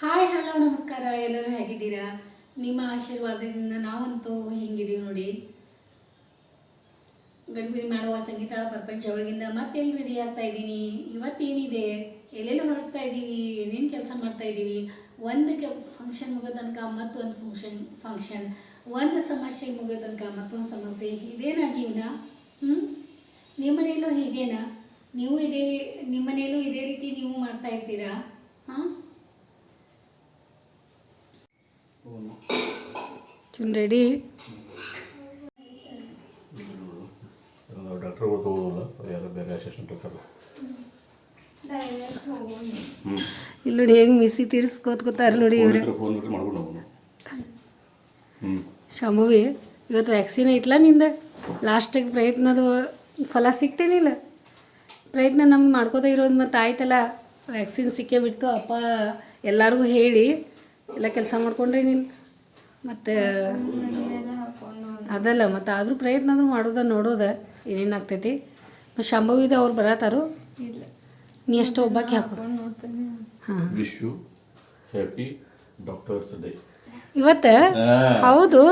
Hi hello ನಮಸ್ಕಾರ. ಎಲ್ಲರೂ ಹೇಗಿದ್ದೀರಾ? ನಿಮ್ಮ ಆಶೀರ್ವಾದದಿಂದ ನಾವಂತೂ ಹಿಂಗಿದೀವಿ ನೋಡಿ. ಗಡಿಬಿಡಿ ಮಾಡುವ ಸಂಗೀತ ಪ್ರಪಂಚ ಒಳಗಿಂದ ಮತ್ತೆಲ್ಲಿ ರೆಡಿ ಆಗ್ತಾ ಇದ್ದೀನಿ. ಇವತ್ತೇನಿದೆ? ಎಲ್ಲೆಲ್ಲಿ ಹೊರಡ್ತಾ ಇದ್ದೀವಿ? ಏನೇನು ಕೆಲಸ ಮಾಡ್ತಾ ಇದ್ದೀವಿ? ಒಂದು ಕೆ ಫಂಕ್ಷನ್ ಮುಗಿಯೋ ತನಕ ಮತ್ತೊಂದು ಫಂಕ್ಷನ್ ಫಂಕ್ಷನ್ ಒಂದು ಸಮಸ್ಯೆ ಮುಗಿಯೋ ತನಕ ಮತ್ತೊಂದು ಸಮಸ್ಯೆ. ಇದೇನಾ ಜೀವನ? ಹ್ಞೂ ನಿಮ್ಮ ಮನೆಯಲ್ಲೂ ಹೀಗೇನಾ? ನೀವು ಇದೇ, ನಿಮ್ಮ ಮನೆಯಲ್ಲೂ ಇದೇ ರೀತಿ ನೀವು ಮಾಡ್ತಾ ಇರ್ತೀರಾ? ಹಾಂ? ಚುನ್ ರೆಡಿ ಡಾಕ್ಟರ್ಗಳು ತಗೋದಿಲ್ಲ ಯಾರು ಬೇರೆ ಅಸಿಸ್ಟೆಂಟ್ ಇರ್ತಾರೆ. ಇಲ್ಲಿ ನೋಡಿ ಹೆಂಗೆ ಮಿಸಿ ತೀರಿಸ್ಕೋತ ಕೂತಾರ ನೋಡಿ ಇವ್ರೆ. ಶಂಭುವಿ ಇವತ್ತು ವ್ಯಾಕ್ಸಿನ್ ಐತ್ಲ ನಿಂದ? ಲಾಸ್ಟಿಗೆ ಪ್ರಯತ್ನದ ಫಲ ಸಿಗ್ತೇನಿಲ್ಲ. ಪ್ರಯತ್ನ ನಮ್ಗೆ ಮಾಡ್ಕೋತಾ ಇರೋದು ಮತ್ತು ಆಯ್ತಲ್ಲ. ವ್ಯಾಕ್ಸಿನ್ ಸಿಕ್ಕೇ ಬಿಡ್ತು. ಅಪ್ಪ ಎಲ್ಲರಿಗೂ ಹೇಳಿ. ಎಲ್ಲ ಕೆಲಸ ಮಾಡ್ಕೊಂಡ್ರೆ ನೀನು? ಮತ್ತು ಅದಲ್ಲ ಮತ್ತು ಆದರೂ ಪ್ರಯತ್ನ ಆದರೂ ಮಾಡೋದ ನೋಡೋದ ಏನೇನು ಆಗ್ತೈತಿ. ಮತ್ತು ಶಂಭವಿದ ಅವ್ರು ಬರತ್ತಾರು? ನೀ ಎಷ್ಟು ಒಬ್ಬಕ್ಕೆ ಹಾಕು. ಹಾಂ. Wish you happy doctors day ಇವತ್ತು? ಹೌದು.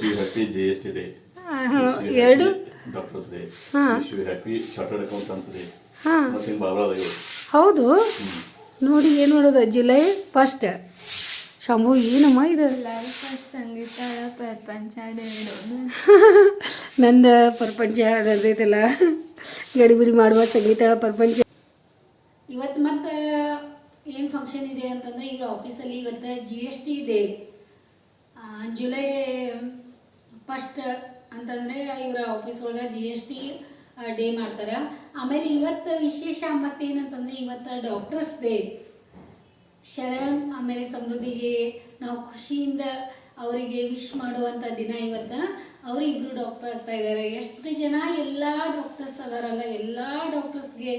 Happy G S T day ಎರಡು. ಡಾಕ್ಟರ್ಸ್ ಡೇ ಹಾಂ. ಹ್ಯಾಪಿ ಚಾರ್ಟರ್ಡ್ ಅಕೌಂಟೆಂಟ್ಸ್ ಡೇ ಹಾಂ ಮತ್ತು ಹಿಂಗೆ ಬಾಬಳ ಅದಾವ ಹೌದು. ನೋಡಿ ಏನು ಮಾಡೋದು? ಜುಲೈ ಫಸ್ಟ್ ಶಂಭು ಏನಮ್ಮ ಇದು? ಸಂಗೀತ ಪ್ರಪಂಚ ಡೇ ನಂದ ಪ್ರಪಂಚ ಅದೈತಲ್ಲ ಗಡಿಬಿಡಿ ಮಾಡುವ ಸಂಗೀತ ಪ್ರಪಂಚ. ಇವತ್ತು ಮತ್ತೆ ಏನು ಫಂಕ್ಷನ್ ಇದೆ ಅಂತಂದ್ರೆ ಈಗ ಆಫೀಸಲ್ಲಿ ಇವತ್ತು ಜಿ ಎಸ್ ಟಿ ಇದೆ. ಜುಲೈ ಫಸ್ಟ್ ಅಂತಂದರೆ ಇವರ ಆಫೀಸ್ ಒಳಗೆ ಜಿ ಎಸ್ ಟಿ ಡೇ ಮಾಡ್ತಾರೆ. ಆಮೇಲೆ ಇವತ್ತು ವಿಶೇಷ ಮತ್ತೇನಂತಂದರೆ ಇವತ್ತು ಡಾಕ್ಟರ್ಸ್ ಡೇ ಶರಣ್, ಆಮೇಲೆ ಸಮೃದ್ಧಿಗೆ ನಾವು ಖುಷಿಯಿಂದ ಅವರಿಗೆ ವಿಶ್ ಮಾಡುವಂಥ ದಿನ ಇವತ್ತು. ಅವರಿಬ್ಬರು ಡಾಕ್ಟರ್ ಆಗ್ತಾ ಇದ್ದಾರೆ. ಎಷ್ಟು ಜನ ಎಲ್ಲ ಡಾಕ್ಟರ್ಸ್ ಅದಾರಲ್ಲ, ಎಲ್ಲ ಡಾಕ್ಟರ್ಸ್ಗೆ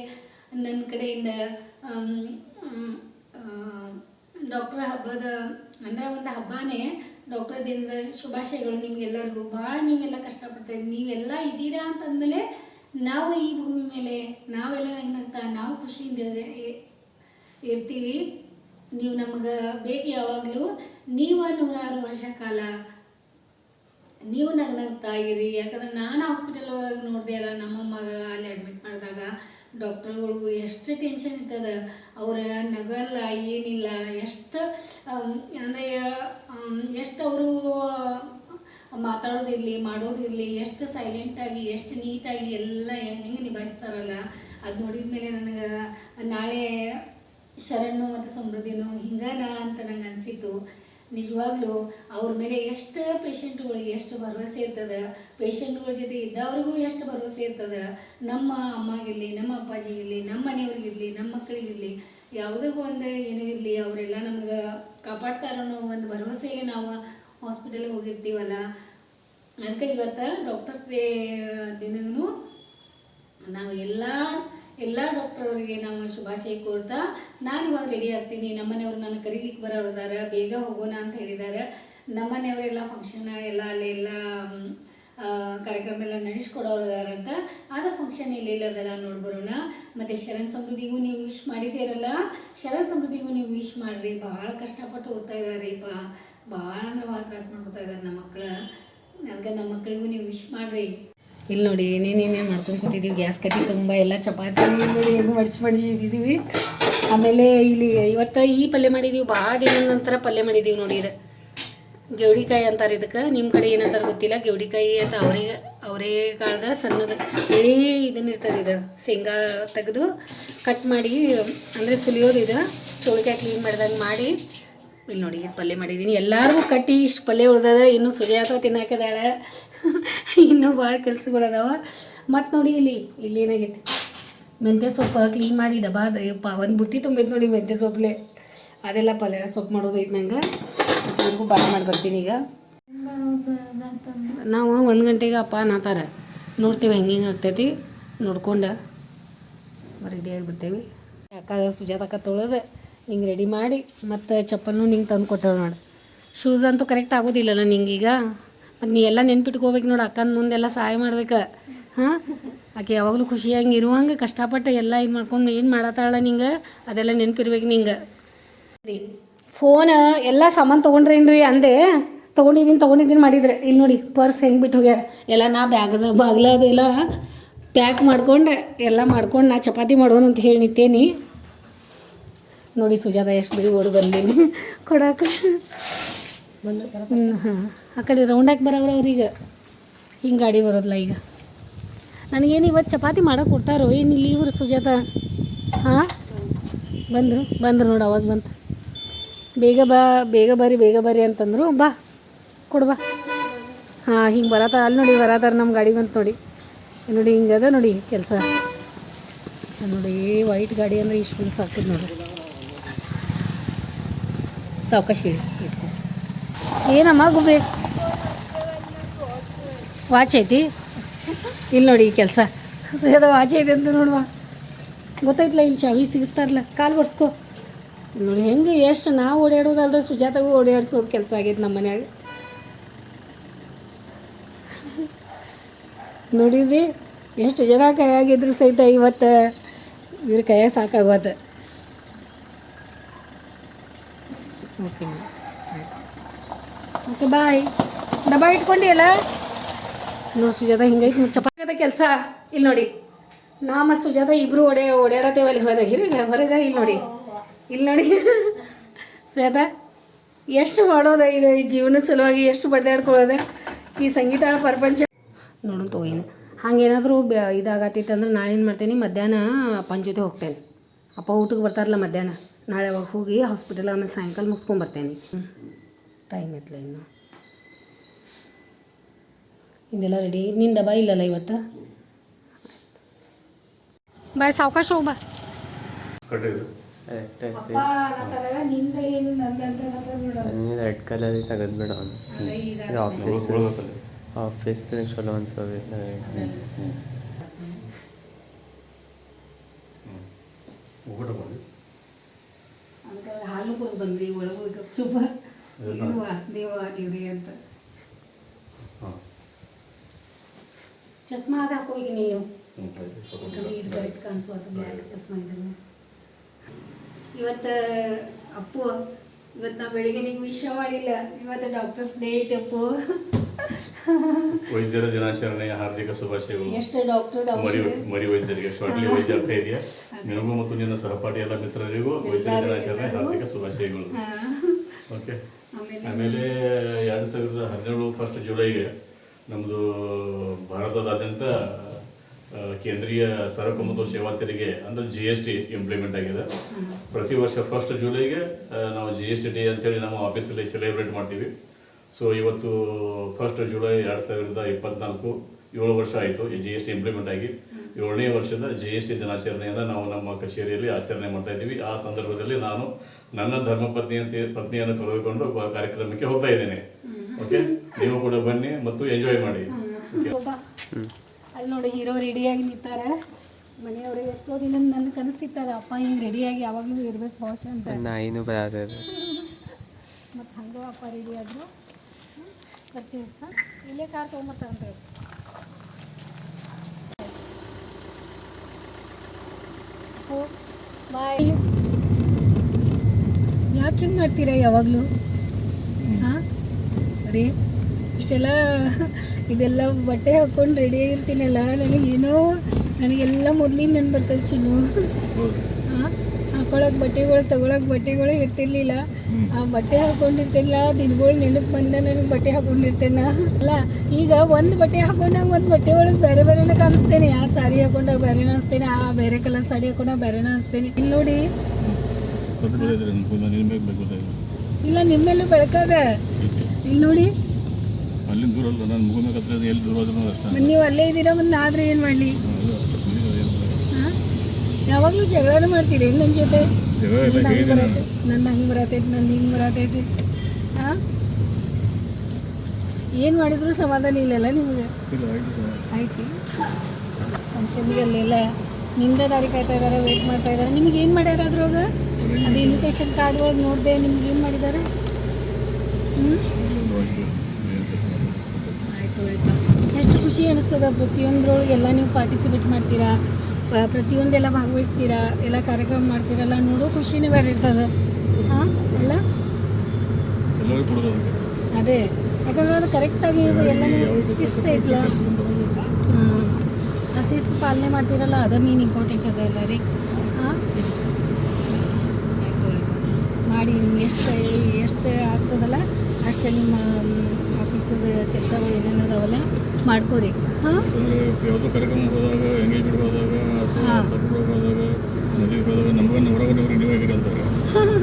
ನನ್ನ ಕಡೆಯಿಂದ ಡಾಕ್ಟರ್ ಹಬ್ಬದ, ಅಂದರೆ ಒಂದು ಹಬ್ಬನೇ ಡಾಕ್ಟರ್ ದಿನದ ಶುಭಾಶಯಗಳು ನಿಮಗೆಲ್ಲರಿಗೂ. ಭಾಳ ನೀವೆಲ್ಲ ಕಷ್ಟಪಡ್ತಾ ನೀವೆಲ್ಲ ಇದ್ದೀರಾ ಅಂತಂದಮೇಲೆ ನಾವು ಈ ಭೂಮಿ ಮೇಲೆ, ನಾವೆಲ್ಲ ನಗ್ನಗ್ತಾ, ನಾವು ಖುಷಿಯಿಂದ ಇರ್ತೀವಿ. ನೀವು ನಮಗೆ ಬೇಕು ಯಾವಾಗಲೂ, ನೀವು ನೂರಾರು ವರ್ಷ ಕಾಲ ನೀವು ನಗ್ನಗ್ತಾ ಇರಿ ಯಾಕಂದ್ರೆ ನಾನು ಹಾಸ್ಪಿಟಲ್ ಒಳಗೆ ನೋಡಿದೆ ಅಲ್ಲ ನಮ್ಮಮ್ಮಗ ಅಲ್ಲಿ ಅಡ್ಮಿಟ್ ಮಾಡಿದಾಗ ಡಾಕ್ಟರ್ಗಳಿಗೂ ಎಷ್ಟು ಟೆನ್ಷನ್ ಇರ್ತದ. ಅವ್ರ ನಗಲ್ಲ, ಏನಿಲ್ಲ, ಎಷ್ಟು ಅಂದರೆ ಎಷ್ಟು ಅವರು ಮಾತಾಡೋದಿರಲಿ, ಮಾಡೋದಿರಲಿ, ಎಷ್ಟು ಸೈಲೆಂಟಾಗಿ ಎಷ್ಟು ನೀಟಾಗಿ ಎಲ್ಲ ಹೆಂಗೆ ನಿಭಾಯಿಸ್ತಾರಲ್ಲ. ಅದು ನೋಡಿದ ಮೇಲೆ ನನಗೆ ನಾಳೆ ಶರಣು ಮತ್ತು ಸಮೃದ್ಧಿನೂ, ಹಿಂಗನ ಅಂತ ನಂಗೆ ಅನಿಸಿತು ನಿಜವಾಗ್ಲೂ ಅವ್ರ ಮೇಲೆ ಎಷ್ಟು ಪೇಷಂಟ್ಗಳಿಗೆ ಎಷ್ಟು ಭರವಸೆ ಇರ್ತದೆ. ಪೇಷಂಟ್ಗಳ ಜೊತೆ ಇದ್ದವ್ರಿಗೂ ಎಷ್ಟು ಭರವಸೆ ಇರ್ತದೆ. ನಮ್ಮ ಅಮ್ಮಗಿರಲಿ, ನಮ್ಮ ಅಪ್ಪಾಜಿಗಿರಲಿ, ನಮ್ಮ ಮನೆಯವ್ರಿಗಿರಲಿ, ನಮ್ಮ ಮಕ್ಕಳಿಗಿರಲಿ, ಯಾವುದಕ್ಕೂ ಒಂದು ಏನು ಇರಲಿ, ಅವರೆಲ್ಲ ನಮಗೆ ಕಾಪಾಡ್ತಾರೋ ಒಂದು ಭರವಸೆಗೆ ನಾವು ಹಾಸ್ಪಿಟಲ್ಗೆ ಹೋಗಿರ್ತೀವಲ್ಲ. ಅದಕ್ಕೆ ಇವತ್ತು ಡಾಕ್ಟರ್ಸ್ ಡೇ ನಾವು ಎಲ್ಲ ಎಲ್ಲ ಡಾಕ್ಟ್ರವರಿಗೆ ನಾವು ಶುಭಾಶಯ ಕೋರ್ತಾ ನಾನು ಇವಾಗ ರೆಡಿ ಆಗ್ತೀನಿ. ನಮ್ಮನೆಯವ್ರು ನಾನು ಕರೀಲಿಕ್ಕೆ ಬರೋದಾರ ಬೇಗ ಹೋಗೋಣ ಅಂತ ಹೇಳಿದ್ದಾರೆ ನಮ್ಮನೆಯವರೆಲ್ಲ ಫಂಕ್ಷನ್ ಎಲ್ಲ ಅಲ್ಲಿ ಎಲ್ಲ ಮ್, ಆ, ಕಾರ್ಯಕ್ರಮ ಎಲ್ಲ ಅಂತ. ಆದ ಫಂಕ್ಷನ್ ಎಲ್ಲೆಲ್ಲದೆಲ್ಲ ನೋಡಿ ಬರೋಣ. ಮತ್ತು ಶರಣ್ ಸಮೃದ್ಧಿಗೂ ನೀವು ವಿಶ್ ಮಾಡಿದ್ದೀರಲ್ಲ? ಶರಣ್ ಸಮೃದ್ಧಿಗೂ ನೀವು ವಿಶ್ ಮಾಡಿರಿ. ಭಾಳ ಕಷ್ಟಪಟ್ಟು ಓದ್ತಾ ಇದ್ದಾರೆ ಇಪ್ಪ ಭಾಳ ಅಂದ್ರೆ ಭಾಳ ತ್ರಾಸ ಮಾಡ್ಕೊತಾ ಇದ್ದಾರೆ ನಮ್ಮ ಮಕ್ಕಳು ಅದಕ್ಕೆ ನಮ್ಮ ಮಕ್ಕಳಿಗೂ ನೀವು ವಿಶ್ ಮಾಡಿರಿ. ಇಲ್ಲಿ ನೋಡಿ ಏನೇನೇನೇ ಮಾಡ್ಕೊಂಡು ಕೂತಿದ್ದೀವಿ ಗ್ಯಾಸ್ ಕಟ್ಟಿ ತುಂಬ ಎಲ್ಲ ಚಪಾತಿ ನೋಡಿ ಹೆಂಗೆ ಮಡ್ಚಿ ಮಡ್ಚಿ ಇಟ್ಟಿದ್ದೀವಿ ಆಮೇಲೆ ಇಲ್ಲಿ ಇವತ್ತು ಈ ಪಲ್ಯ ಮಾಡಿದ್ದೀವಿ ಭಾಳ ದಿನ ನಂತರ ಪಲ್ಯ ಮಾಡಿದ್ದೀವಿ ನೋಡಿ ಇದು. ಗೆವಡಿಕಾಯಿ ಅಂತಾರೆ ಇದಕ್ಕೆ. ನಿಮ್ಮ ಕಡೆ ಏನಂತಾರೆ ಗೊತ್ತಿಲ್ಲ. ಗೆವಡಿಕಾಯಿ ಅಂತ ಅವರಿಗೆ ಅವರೇ ಕಾಳ್ದ ಸಣ್ಣದ. ಇದನ್ನ ಇರ್ತದೆ ಇದು. ಶೇಂಗಾ ತೆಗೆದು ಕಟ್ ಮಾಡಿ, ಅಂದರೆ ಸುಲಿಯೋದು ಇದು. ಚೌಳಿಕಾಯಿ ಕ್ಲೀನ್ ಮಾಡ್ದಂಗೆ ಮಾಡಿ. ಇಲ್ಲಿ ನೋಡಿ ಪಲ್ಯ ಮಾಡಿದ್ದೀನಿ ಎಲ್ಲರಿಗೂ ಕಟ್ಟಿ ಇಷ್ಟು ಪಲ್ಯ ಉಳ್ದದ. ಇನ್ನೂ ಸುಳಿಯಾತ ತಿನ್ನಾಕದಾಳ. ಇನ್ನೂ ಭಾಳ ಕೆಲಸಗಳದಾವ ಮತ್ತು ನೋಡಿ ಇಲ್ಲಿ ಇಲ್ಲಿ ಏನಾಗೈತಿ? ಮೆಂತ್ಯ ಸೊಪ್ಪು ಕ್ಲೀನ್ ಮಾಡಿ ಡಬಾದ ಅದಪ್ಪ ಒಂದು ಬುಟ್ಟಿ ತುಂಬೈತೆ ನೋಡಿ ಮೆಂತ್ಯ ಸೊಪ್ಪಲೆ. ಅದೆಲ್ಲ ಪಲ್ಯ ಸೊಪ್ಪು ಮಾಡೋದು ಐತೆ ನಂಗೆ. ನನಗೂ ಬಾಳ ಮಾಡಿ ಬರ್ತೀನಿ ಈಗ. ನಾವು ಒಂದು ಗಂಟೆಗೆ ಅಪ್ಪ ನಾತಾರ ನೋಡ್ತೀವಿ ಹೆಂಗೆ ಹೆಂಗೆ ಆಗ್ತೈತಿ. ನೋಡ್ಕೊಂಡು ರೆಡಿ ಆಗಿಬಿಡ್ತೇವೆ ಅಕ್ಕ ಸುಜಾತಕ್ಕ ತೊಳೆದು ಹಿಂಗೆ ರೆಡಿ ಮಾಡಿ, ಮತ್ತು ಚಪ್ಪಲ್ನು ನಿಂಗೆ ತಂದು ಕೊಟ್ಟಳು ನೋಡಿ. ಶೂಸ್ ಅಂತೂ ಕರೆಕ್ಟ್ ಆಗೋದಿಲ್ಲಲ್ಲ ನಿಂಗೀಗ ಮತ್ತು ನೀ ಎಲ್ಲ ನೆನ್ಪಿಟ್ಕೋಬೇಕು ನೋಡಿ, ಅಕ್ಕನ ಮುಂದೆಲ್ಲ ಸಹಾಯ ಮಾಡ್ಬೇಕು. ಹಾಂ? ಆಕೆ ಯಾವಾಗಲೂ ಖುಷಿಯಾಗಿ ಇರುವಂಗೆ ಕಷ್ಟಪಟ್ಟು ಎಲ್ಲ ಇದು ಮಾಡ್ಕೊಂಡು ಏನು ಮಾಡತ್ತಾಳ ನಿಂಗೆ? ಅದೆಲ್ಲ ನೆನ್ಪಿರ್ಬೇಕು ನಿಂಗೆ. ಫೋನ್ ಎಲ್ಲ ಸಾಮಾನು ತೊಗೊಂಡ್ರೇನ್ರಿ ಅಂದೆ? ತೊಗೊಂಡಿದ್ದೀನಿ ತೊಗೊಂಡಿದ್ದೀನಿ ಮಾಡಿದ್ರೆ. ಇಲ್ಲಿ ನೋಡಿ ಪರ್ಸ್ ಹೆಂಗೆ ಬಿಟ್ಟು ಹೋಗ್ಯಾರ. ಎಲ್ಲ ನಾ ಬ್ಯಾಗದ, ಬಾಗ್ಲ ಅದೆಲ್ಲ ಪ್ಯಾಕ್ ಮಾಡ್ಕೊಂಡು ಎಲ್ಲ ಮಾಡ್ಕೊಂಡು ನಾ ಚಪಾತಿ ಮಾಡೋಣ ಅಂತ ಹೇಳಿ ನೋಡಿ ಸುಜಾತ ಎಷ್ಟು ಬೇಗ ಓಡಿ ಬಂದೀನಿ. ಕೊಡಕ್ಕೆ ಆ ಕಡೆ ರೌಂಡಾಗಿ ಬರೋರು ಅವ್ರೀಗ. ಹಿಂಗೆ ಗಾಡಿ ಬರೋದಿಲ್ಲ ಈಗ. ನನಗೇನು ಇವತ್ತು ಚಪಾತಿ ಮಾಡೋಕೆ ಕೊಡ್ತಾರೋ? ಏನು ಇಲ್ಲಿ ಇವರು ಸುಜಾತ? ಹಾಂ? ಬಂದರು ಬಂದರು ನೋಡಿ ಅವಾಜ್ ಬಂತು. ಬೇಗ ಬಾ, ಬೇಗ ಬರ್ರಿ ಬೇಗ ಬರ್ರಿ ಅಂತಂದರು. ಬಾ, ಕೊಡು ಬಾ. ಹಾಂ, ಹಿಂಗೆ ಬರತ್ತಾರ ಅಲ್ಲಿ ನೋಡಿ ಬರತ್ತಾರ ನಮ್ಮ ಗಾಡಿ ಬಂತು ನೋಡಿ. ನೋಡಿ ಹಿಂಗದ ನೋಡಿ ಕೆಲಸ. ನೋಡಿ ವೈಟ್ ಗಾಡಿ ಅಂದರೆ ಇಷ್ಟು ಸಾಕಿದ್ ನೋಡಿ ಸಾವಕಾಶ ಹೇಳಿ. ಏನಮ್ಮ ಗುಬ್ಬಿ ವಾಚ್ ಐತಿ? ಇಲ್ಲಿ ನೋಡಿ ಈ ಕೆಲಸ. ಸೇದ ವಾಚ್ ಐತಿ ಅಂತ ನೋಡುವ. ಗೊತ್ತೈತ್ಲ ಇಲ್ಲಿ ಚಾವಿ ಸಿಗಿಸ್ತಾರಲ್ಲ, ಕಾಲು ಬರ್ಸ್ಕೊ ನೋಡಿ ಹೆಂಗೆ ಎಷ್ಟು ನಾವು ಓಡಾಡೋದಲ್ದ ಸುಜಾತಗೂ ಓಡಾಡ್ಸೋದು ಕೆಲಸ ಆಗೈತೆ ನಮ್ಮ ಮನ್ಯಾಗ. ನೋಡಿದ್ರಿ, ಎಷ್ಟು ಜನ ಕೈಯಾಗಿದ್ರು ಸಹಿತ ಇವತ್ತು ಇವ್ರ ಕೈಯಾಗ ಸಾಕಾಗೋತ. ಓಕೆ. ಓಕೆ, ಬಾಯ್. ಡಬ್ಬ ಇಟ್ಕೊಂಡಿಯಲ್ಲ? ನೋಡಿ ಸುಜಾತ, ಹಿಂಗೈತಿ ಚಪಾಕದ ಕೆಲಸ ಇಲ್ಲಿ ನೋಡಿ. ನಾ ಮತ್ತು ಸುಜಾತ ಇಬ್ಬರು ಒಡೆ ಓಡಾಡತ್ತೇವೆ ಅಲ್ಲಿ ಹೋದ. ಹಿರಿಗ, ಹೊರಗೆ ಇಲ್ಲಿ ನೋಡಿ. ಇಲ್ಲಿ ನೋಡಿ. ಸುಜಾತ, ಎಷ್ಟು ಮಾಡೋದ ಇದು ಈ ಜೀವನದ ಸಲುವಾಗಿ? ಎಷ್ಟು ಬಡ್ದಾಡ್ಕೊಳ್ಳೋದ? ಈ ಸಂಗೀತ ಪ್ರಪಂಚ ನೋಡೋಣ ತಗೋಏನು ಹಂಗೇನಾದರೂ ಇದಾಗತ್ತಿತ್ತು ಅಂದ್ರೆ ನಾಳೆ ಏನು ಮಾಡ್ತೇನೆ, ಮಧ್ಯಾಹ್ನ ಅಪ್ಪನ ಜೊತೆ ಹೋಗ್ತೇನೆ. ಅಪ್ಪ ಊಟಕ್ಕೆ ಬರ್ತಾರಲ್ಲ ಮಧ್ಯಾಹ್ನ. ನಾಳೆ ಅವಾಗ ಹೋಗಿ ಹಾಸ್ಪಿಟಲ್ ಆಮೇಲೆ ಸಾಯಂಕಾಲ ಮುಗಿಸ್ಕೊಂಬರ್ತೇನೆ ಟೈಮ್ ಆಯ್ತಲ್ಲ ಇನ್ನು. ಇದೆಲ್ಲ ರೆಡಿ ನಿನ್ನ ಡಬ್ಬ ಇಲ್ಲಲ್ಲ ಇವತ್ತು? ಬಾಯ್ ಸಾವಕಾಶ ಹೋಗ ರೆಡ್ ಕಲರ್ ತೆಗೆದ್ಬಿಡ ಅವನು. ಇದು ಆಫೀಸ್ ಆಫೀಸ್ ಚಲೋ ಅನ್ಸೋದಿಲ್ಲ ಊಟ ಮಾಡಿ ಅಂತ ಹಾಲು ಕುಡ್ದು ಬಂದ್ರಿ ಒಳಗೆ ಗಪ್ಚುಪ ಏನು ವಾಸದೇವ ನೀವ್ರಿ ಅಂತ ಹಾಂ ಚಸ್ಮಾ ಅದು ನೀವು ಆಯ್ತು ಫೋಟೋ ಯಾಕಂದ್ರೆ ಇದು ಕರೆಕ್ಟ್ ಕಾಣಿಸ್ಬಾರ್ದು ಬ್ಲ್ಯಾಕ್ ಚಸ್ಮಾ ಇದನ್ನು ಇವತ್ತು ಅಪ್ಪು ಇವತ್ತು ನಾ ಬೆಳಿಗ್ಗೆ ನಿಂಗೆ ವಿಷ ಮಾಡಿಲ್ಲ. ಇವತ್ತು ಡಾಕ್ಟರ್ಸ್ ಡೇ ಐತೆ ಅಪ್ಪು. ವೈದ್ಯರ ದಿನಾಚರಣೆಯ ಹಾರ್ದಿಕ ಶುಭಾಶಯಗಳು. ಎಷ್ಟು ಡಾಕ್ಟರ್ ಮರಿ ಮರಿ ವೈದ್ಯರಿಗೆ ಶಾರ್ಟ್ಲಿ ಅಂತ ಇದೆಯಾ ನಿನಗೂ ಮತ್ತು ನಿನ್ನ ಸಹಪಾಠಿ ಎಲ್ಲ ಮಿತ್ರರಿಗೂ ವೈದ್ಯರ ದಿನಾಚರಣೆ ಹಾರ್ದಿಕ ಶುಭಾಶಯಗಳು. ಓಕೆ ಆಮೇಲೆ ಆಮೇಲೆ ಎರಡು ಸಾವಿರದ ಹದಿನೇಳು ಫಸ್ಟ್ ಜುಲೈಗೆ ನಮ್ಮದು ಭಾರತದಾದ್ಯಂತ ಕೇಂದ್ರೀಯ ಸರಕು ಮತ್ತು ಸೇವಾ ತೆರಿಗೆ ಅಂದ್ರೆ ಜಿ ಎಸ್ ಟಿ ಇಂಪ್ಲಿಮೆಂಟ್ ಆಗಿದೆ. ಪ್ರತಿ ವರ್ಷ ಫಸ್ಟ್ ಜುಲೈಗೆ ನಾವು ಜಿ ಎಸ್ ಟಿ ಡೇ ಅಂತೇಳಿ ನಮ್ಮ ಆಫೀಸಲ್ಲಿ ಸೆಲೆಬ್ರೇಟ್ ಮಾಡ್ತೀವಿ. ಸೊ ಇವತ್ತು ಫಸ್ಟ್ ಜುಲೈ ಎರಡು ಸಾವಿರದ ಇಪ್ಪತ್ನಾಲ್ಕು ಏಳು ವರ್ಷ ಆಯಿತು ಈ ಜಿ ಎಸ್ ಟಿ ಇಂಪ್ಲಿಮೆಂಟ್ ಆಗಿ. ಏಳನೇ ವರ್ಷದ ಜಿ ಎಸ್ ಟಿ ದಿನಾಚರಣೆಯನ್ನು ನಾವು ನಮ್ಮ ಕಚೇರಿಯಲ್ಲಿ ಆಚರಣೆ ಮಾಡ್ತಾ ಇದ್ದೀವಿ. ಆ ಸಂದರ್ಭದಲ್ಲಿ ನಾನು ನನ್ನ ಧರ್ಮಪತ್ನಿ ಅಂತ, ಪತ್ನಿಯನ್ನು ಕರೆದುಕೊಂಡು ಕಾರ್ಯಕ್ರಮಕ್ಕೆ ಹೋಗ್ತಾ ಇದ್ದೇನೆ. ಓಕೆ ನೀವು ಕೂಡ ಬನ್ನಿ ಮತ್ತು ಎಂಜಾಯ್ ಮಾಡಿ. ಅಲ್ಲಿ ನೋಡಿ ಹೀರೋ ರೆಡಿಯಾಗಿ ನಿಂತಾರೆ. ಮನೆಯವರು ಎಷ್ಟೋ ದಿನ ನನ್ನ ಕನಸಿತ್ತಾರ ಅಪ್ಪ ಹಿಂಗೆ ರೆಡಿಯಾಗಿ ಯಾವಾಗಲೂ ಇರ್ಬೇಕು ಬಾಸ್ ಅಂತ. ನಾಯಿನೂ ಬರತ್ತದ ಮತ್ತು ಹಂಗೆ ಅಪ್ಪ ರೆಡಿ ಆದರು. ಬರ್ತೀವಿ ಹಾಂ ಇಲ್ಲೇ ಕಾರ್ ತೊಗೊಂಬರ್ತಾರಂತ ಬಾಯ್ ಯಾಕೆ ಹಿಂಗೆ ಮಾಡ್ತೀರಾ ಯಾವಾಗಲೂ? ಹಾಂ? ರೀ ಇಷ್ಟೆಲ್ಲ ಇದೆಲ್ಲ ಬಟ್ಟೆ ಹಾಕ್ಕೊಂಡು ರೆಡಿ ಆಗಿರ್ತೀನಲ್ಲ ನನಗೇನೋ ನನಗೆಲ್ಲ ಮೊದಲಿನ ನೆನ್ ಬರ್ತದೆ ಚಿನ್ನು. ಹಾಂ ಹಾಕೊಳಕ್ಕೆ ಬಟ್ಟೆಗಳು ತಗೊಳಕ್ಕೆ ಬಟ್ಟೆಗಳು ಇರ್ತಿರ್ಲಿಲ್ಲ. ಆ ಬಟ್ಟೆ ಹಾಕೊಂಡಿರ್ತಿಲ್ಲ ದಿನಗಳು ನೆನಪು ಬಂದ ನನಗೆ ಬಟ್ಟೆ ಹಾಕೊಂಡಿರ್ತೇನೆ. ಅಲ್ಲ ಈಗ ಒಂದು ಬಟ್ಟೆ ಹಾಕೊಂಡಾಗ ಒಂದು ಬಟ್ಟೆ ಒಳಗೆ ಬೇರೆ ಬೇರೆನೇ ಕಾಣಿಸ್ತೇನೆ. ಆ ಸಾರಿ ಹಾಕೊಂಡಾಗ ಬೇರೆ ಅನಿಸ್ತೇನೆ ಆ ಬೇರೆ ಕಲರ್ ಸಾರಿ ಹಾಕೊಂಡಾಗ ಬೇರೆ ಅನಿಸ್ತೇನೆ ಇಲ್ಲಿ ನೋಡಿ. ಇಲ್ಲ ನಿಮ್ಮೆಲ್ಲೂ ಬೆಳಕದ. ಇಲ್ಲಿ ನೋಡಿ. ಅಲ್ಲಿಂದ ದೂರ ಅಲ್ಲ ನಾನು ಮುಗಿದ ಹತ್ರ ಎಲ್ಲಿ ದೂರ ಆದ್ರೂ ಅಷ್ಟೇ ನೀವು ಅಲ್ಲೇ ಇದ್ದೀರಾ ಒಂದು ಆದ್ರೆ ಏನು ಮಾಡಲಿ? ಹಾಂ ಯಾವಾಗಲೂ ಜಗಳನೂ ಮಾಡ್ತೀರಿ ನನ್ನ ಜೊತೆ? ನನ್ನ ಹಂಗೆ ಬರತ್ತೆ. ನನ್ನ ಹಂಗೆ ಬರತೈತಿ ನನ್ನ ಹಿಂಗೆ ಬರತೈತಿ. ಹಾಂ? ಏನು ಮಾಡಿದ್ರು ಸಮಾಧಾನ ಇಲ್ಲಲ್ಲ ನಿಮಗೆ? ಆಯ್ತು ಫಂಕ್ಷನ್ಗೆ ಅಲ್ಲೆಲ್ಲ ನಿಮ್ದೇ ದಾರಿ ಕಾಯ್ತಾ ಇದ್ದಾರೆ ವೇಟ್ ಮಾಡ್ತಾ ಇದ್ದಾರೆ ನಿಮ್ಗೆ ಏನು ಮಾಡ್ಯಾರ ಅದ್ರೊಳಗೆ? ಅದು ಇನ್ವಿಟೇಷನ್ ಕಾರ್ಡ್ ಒಳಗೆ ನೋಡಿದೆ ನಿಮ್ಗೆ ಏನು ಮಾಡಿದ್ದಾರೆ ಹ್ಞೂ ಆಯಿತು ಆಯಿತು ಎಷ್ಟು ಖುಷಿ ಅನಿಸ್ತದ. ಪ್ರತಿಯೊಂದ್ರೊಳಗೆ ಎಲ್ಲ ನೀವು ಪಾರ್ಟಿಸಿಪೇಟ್ ಮಾಡ್ತೀರಾ? ಪ್ರತಿಯೊಂದೆಲ್ಲ ಭಾಗವಹಿಸ್ತೀರಾ? ಎಲ್ಲ ಕಾರ್ಯಕ್ರಮ ಮಾಡ್ತೀರಲ್ಲ? ನೋಡೋ ಖುಷಿನೇ ಬೇರೆ ಇರ್ತದೆ. ಹಾಂ? ಎಲ್ಲ ಅದೇ. ಯಾಕಂದ್ರೆ ಅದು ಕರೆಕ್ಟಾಗಿ ಎಲ್ಲ ನೀವು ಶಿಸ್ತು ಐತಲ್ಲ ಹಾಂ. ಆ ಶಿಸ್ತು ಪಾಲನೆ ಮಾಡ್ತೀರಲ್ಲ ಅದ ಮೇನ್ ಇಂಪಾರ್ಟೆಂಟ್ ಅದ ಎಲ್ಲ ರೀ ಹಾಂ? ಆಯ್ತು ಮಾಡಿ ನಿಮ್ಗೆ ಎಷ್ಟು ಎಷ್ಟು ಆಗ್ತದಲ್ಲ ಅಷ್ಟೇ ನಿಮ್ಮ ಆಫೀಸದ ಕೆಲಸಗಳು ಏನೇನು ಅದಾವಲ್ಲ ಮಾಡ್ಕೋರಿ. ಹಾಂ? ಯಾಕಂದ್ರೆ ಯಾವುದೋ ಕಾರ್ಯಕ್ರಮ ಹೋದಾಗ ಎಂಗೇಜ್ಮೆಂಟ್ ಹೋದಾಗ ಅಥವಾ ಹಾ. ತಗೊಂಡು ಹೋದಾಗ ಮದುವೆ ಹೋದಾಗ ನಮಗನ್ನು ಹೊರಗಡೆ ಅವ್ರಿಗೆ ನೀವು ಅಂತಾರೆ?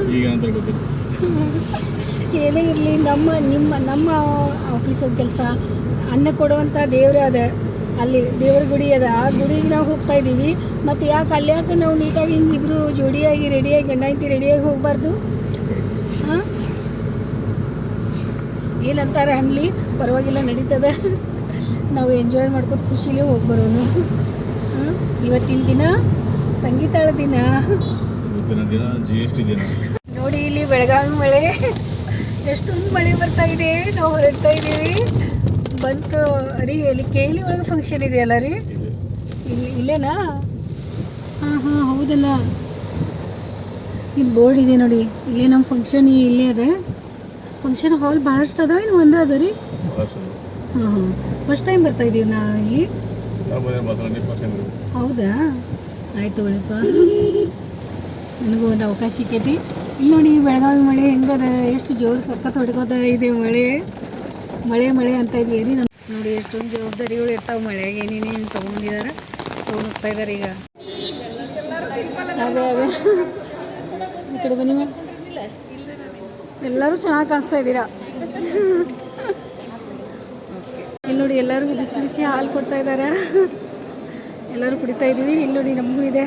ಈಗ ಏನಂತಾರೆ ಗೊತ್ತಿಲ್ಲ. ಏನೇ ಇರಲಿ ನಮ್ಮ ನಿಮ್ಮ ನಮ್ಮ ಆಫೀಸದ ಕೆಲಸ ಅನ್ನ ಕೊಡುವಂಥ ದೇವ್ರ ಅದ. ಅಲ್ಲಿ ದೇವ್ರ ಗುಡಿ ಅದ. ಆ ಗುಡಿಗೆ ನಾವು ಹೋಗ್ತಾ ಇದ್ದೀವಿ. ಮತ್ತು ಯಾಕೆ ಅಲ್ಲಿ ಯಾಕೆ ನಾವು ನೀಟಾಗಿ ಹಿಂಗೆ ಇಬ್ಬರು ಜೋಡಿಯಾಗಿ ರೆಡಿಯಾಗಿ ಗಂಡ ಹೆಂಡತಿ ರೆಡಿಯಾಗಿ ಹೋಗಬಾರ್ದು? ಏನಂತಾರೆ ಅನ್ಲಿ ಪರವಾಗಿಲ್ಲ ನಡೀತದೆ. ನಾವು ಎಂಜಾಯ್ ಮಾಡ್ಕೊಂಡು ಖುಷಿಗೆ ಹೋಗಿ ಬರೋನು ಹಾಂ ಇವತ್ತಿನ ದಿನ ಸಂಗೀತಾಳ ದಿನ. ನೋಡಿ ಇಲ್ಲಿ ಬೆಳಗಾವಿ ಮಳೆ. ಎಷ್ಟೊಂದು ಮಳೆ ಬರ್ತಾ ಇದೆ. ನಾವು ಹೊರಡ್ತಾ ಇದ್ದೀವಿ. ಬಂತು ರೀ ಇಲ್ಲಿ ಕೇಳಿ ಒಳಗೆ ಫಂಕ್ಷನ್ ಇದೆಯಲ್ಲ ರೀ? ಇಲ್ಲಿ ಇಲ್ಲೇನಾ? ಹಾಂ ಹಾಂ ಹೌದಲ್ಲ. ಇಲ್ಲಿ ಬೋರ್ಡ್ ಇದೆ ನೋಡಿ. ಇಲ್ಲೇ ನಮ್ಮ ಫಂಕ್ಷನ್ ಇಲ್ಲೇ ಅದ. ಫಂಕ್ಷನ್ ಹಾಲ್ ಬಹಳಷ್ಟು ಅದಾವ ಏನು ಒಂದೇ ಅದ ರೀ ಹಾಂ ಹಾಂ. ಫಸ್ಟ್ ಟೈಮ್ ಬರ್ತಾ ಇದ್ದೀವಿ ನಾ ಇಲ್ಲಿ. ನಾವು ಪರ್ಸೆಂಟ್ ಹೌದಾ? ಆಯ್ತು ಒಳಪ್ಪ. ನನಗೂ ಒಂದು ಅವಕಾಶ ಸಿಕ್ಕೈತಿ ಇಲ್ಲಿ ನೋಡಿ ಬೆಳಗಾವಿ ಮಳೆ ಹೆಂಗದ ಎಷ್ಟು ಜೋರು ಸಖತ್ ಹೊಡ್ಕೋತ ಇದೆ ಮಳೆ. ಮಳೆ ಮಳೆ ಅಂತ ಇದ್ವಿ ರೀ? ನೋಡಿ ಎಷ್ಟೊಂದು ಜವಾಬ್ದಾರಿಗಳು ಇರ್ತಾವೆ ಮಳೆಗೆ. ಏನೇನೇನು ತೊಗೊಂಡಿದ್ದಾರೆ ತೊಗೊಂಡು ಹೋಗ್ತಾ ಇದ್ದಾರೆ ಈಗ. ಅದೇ ಅದೇ. ಈ ಕಡೆ ಬನ್ನಿ ಮ್ಯಾಮ್. ಎಲ್ಲರೂ ಚೆನ್ನಾಗಿ ಕಾಣಿಸ್ತಾ ಇದ್ದೀರಾ? ಇಲ್ಲಿ ನೋಡಿ ಎಲ್ಲರಿಗೂ ಬಿಸಿ ಬಿಸಿ ಹಾಲು ಕೊಡ್ತಾ ಇದ್ದಾರೆ. ಎಲ್ಲರೂ ಕುಡಿತಾ ಇದ್ದೀವಿ. ಇಲ್ಲಿ ನೋಡಿ ನಮಗೂ ಇದೆ.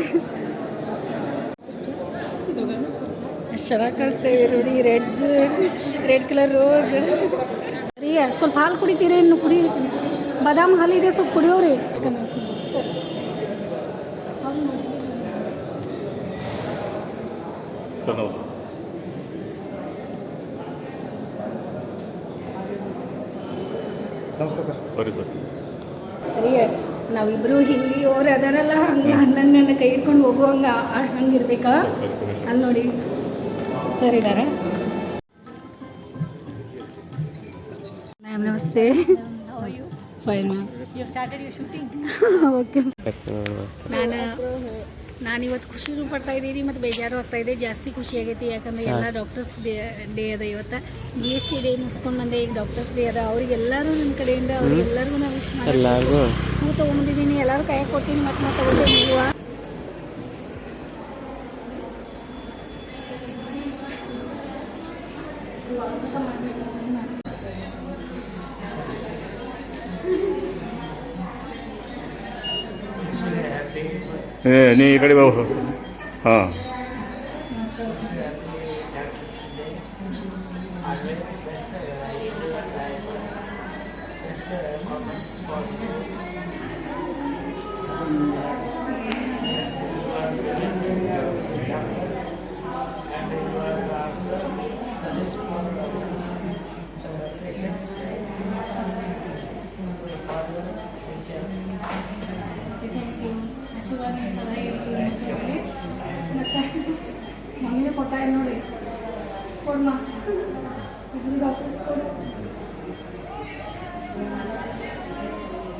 ಎಷ್ಟು ಚೆನ್ನಾಗಿ ಕಾಣಿಸ್ತಾ ಇದೆ ನೋಡಿ. ರೆಡ್ಸ್ ರೆಡ್ ಕಲರ್ ರೋಸ್ ರೀ ಸ್ವಲ್ಪ ಹಾಲು ಕುಡಿತೀರಿ, ಇನ್ನು ಕುಡಿ ಬಾದಾಮ್ ಹಾಲು ಇದೆ, ಸ್ವಲ್ಪ ಕುಡಿಯೋರಿ. ಯಾಕಂದ್ರೆ ಹಾಲು ನೋಡಿ. ಸರ್ ನಮಸ್ತೆ ನಮಸ್ಕಾರ ಸರ್. ಬರ್ರಿ ಸರ್. ರೀ ನಾವಿಬ್ರು ಹಿಂಗೆ ಅವ್ರು ಅದಾರಲ್ಲ ಹಂಗೆ ನನ್ನ ಕೈ ಹಿಡ್ಕೊಂಡು ಹೋಗುವಂಗ ಹಂಗೆ ಇರ್ಬೇಕಾ? ಅಲ್ಲಿ ನೋಡಿ. ಸರ್ ಇದ್ದಾರೆ ಮ್ಯಾಮ್ ನಮಸ್ತೆ. ಫೈನ್ ಮ್ಯಾಮ್ ಓಕೆ ನಾನು ನಾನು ಇವತ್ತು ಖುಷಿನೂ ಪಡ್ತಾ ಇದ್ದೀನಿ ಮತ್ತು ಬೇಜಾರು ಆಗ್ತಾ ಇದೆ. ಜಾಸ್ತಿ ಖುಷಿ ಆಗೈತಿ. ಯಾಕಂದ್ರೆ ಎಲ್ಲ ಡಾಕ್ಟರ್ಸ್ ಡೇ ಡೇ ಅದ ಇವತ್ತು. ಜಿ ಎಸ್ ಟಿ ಡೇ ಮುಗಿಸ್ಕೊಂಡು ಬಂದೆ. ಈಗ ಡಾಕ್ಟರ್ಸ್ ಡೇ ಅದ. ಅವ್ರಿಗೆಲ್ಲರೂ ನನ್ನ ಕಡೆಯಿಂದ ಅವ್ರಿಗೆಲ್ಲರಿಗೂ ನಾನು ವಿಶ್ ಮಾಡಿ ಹೂ ತೊಗೊಂಡಿದ್ದೀನಿ ಎಲ್ಲರೂ ಕೈ ಕೊಡ್ತೀನಿ. ಮತ್ತು ನಾನು ತೊಗೊಂಡೆ నేను ఇక్కడే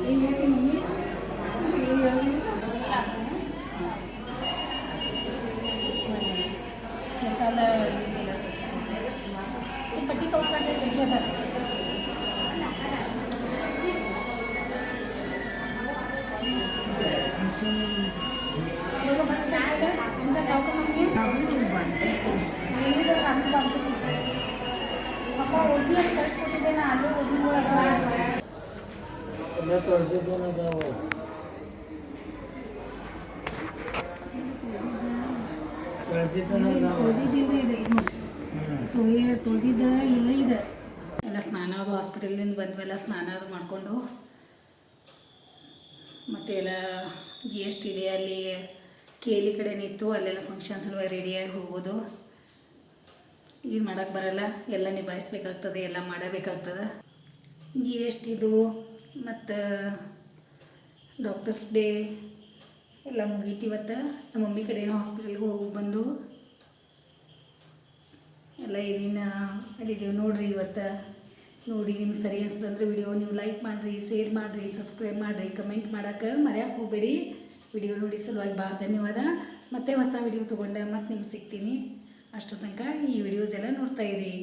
ಏನು ಹೇಳ್ತಿ ತೊಳೆದಿದ್ದ ಇಲ್ಲ ಇದೆ. ಎಲ್ಲ ಸ್ನಾನ ಅದು ಹಾಸ್ಪಿಟಲಿಂದ ಬಂದ್ಮೇಲೆ ಸ್ನಾನ ಅದು ಮಾಡಿಕೊಂಡು ಮತ್ತು ಎಲ್ಲ ಜಿ ಎಸ್ ಟಿ ಇದೆ ಅಲ್ಲಿ ಕೇಲಿ ಕಡೆ ನಿಂತು ಅಲ್ಲೆಲ್ಲ ಫಂಕ್ಷನ್ಸ್ ರೆಡಿಯಾಗಿ ಹೋಗೋದು. ಏನು ಮಾಡೋಕ್ಕೆ ಬರಲ್ಲ ಎಲ್ಲ ನಿಭಾಯಿಸ್ಬೇಕಾಗ್ತದೆ ಎಲ್ಲ ಮಾಡಬೇಕಾಗ್ತದೆ. ಜಿ ಎಸ್ ಟಿದು ಮತ್ತು ಡಾಕ್ಟರ್ಸ್ ಡೇ ಎಲ್ಲ ಮುಗೀತು ಇವತ್ತು. ನಮ್ಮ ಮಮ್ಮಿ ಕಡೆನೂ ಹಾಸ್ಪಿಟಲ್ಗೆ ಹೋಗಿ ಬಂದು. ಎಲ್ಲ ಏನೇನು ಮಾಡಿದ್ದೇವೆ ನೋಡಿರಿ ಇವತ್ತು. ನೋಡಿ ನಿಮ್ಗೆ ಸರಿ ಅನ್ಸ್ತಂದ್ರೆ ವಿಡಿಯೋ ನೀವು ಲೈಕ್ ಮಾಡಿರಿ ಶೇರ್ ಮಾಡಿರಿ ಸಬ್ಸ್ಕ್ರೈಬ್ ಮಾಡಿರಿ ಕಮೆಂಟ್ ಮಾಡೋಕೆ ಮರ್ಯಾಕೆ ಹೋಗಬೇಡಿ. ವಿಡಿಯೋ ನೋಡಿ ಸಲುವಾಗಿ ಭಾಳ ಧನ್ಯವಾದ. ಮತ್ತೆ ಹೊಸ ವಿಡಿಯೋ ತೊಗೊಂಡಾಗ ಮತ್ತೆ ನಿಮ್ಗೆ ಸಿಗ್ತೀನಿ. ಅಷ್ಟು ತನಕ ಈ ವಿಡಿಯೋಸ್ ಎಲ್ಲ ನೋಡ್ತಾಯಿರಿ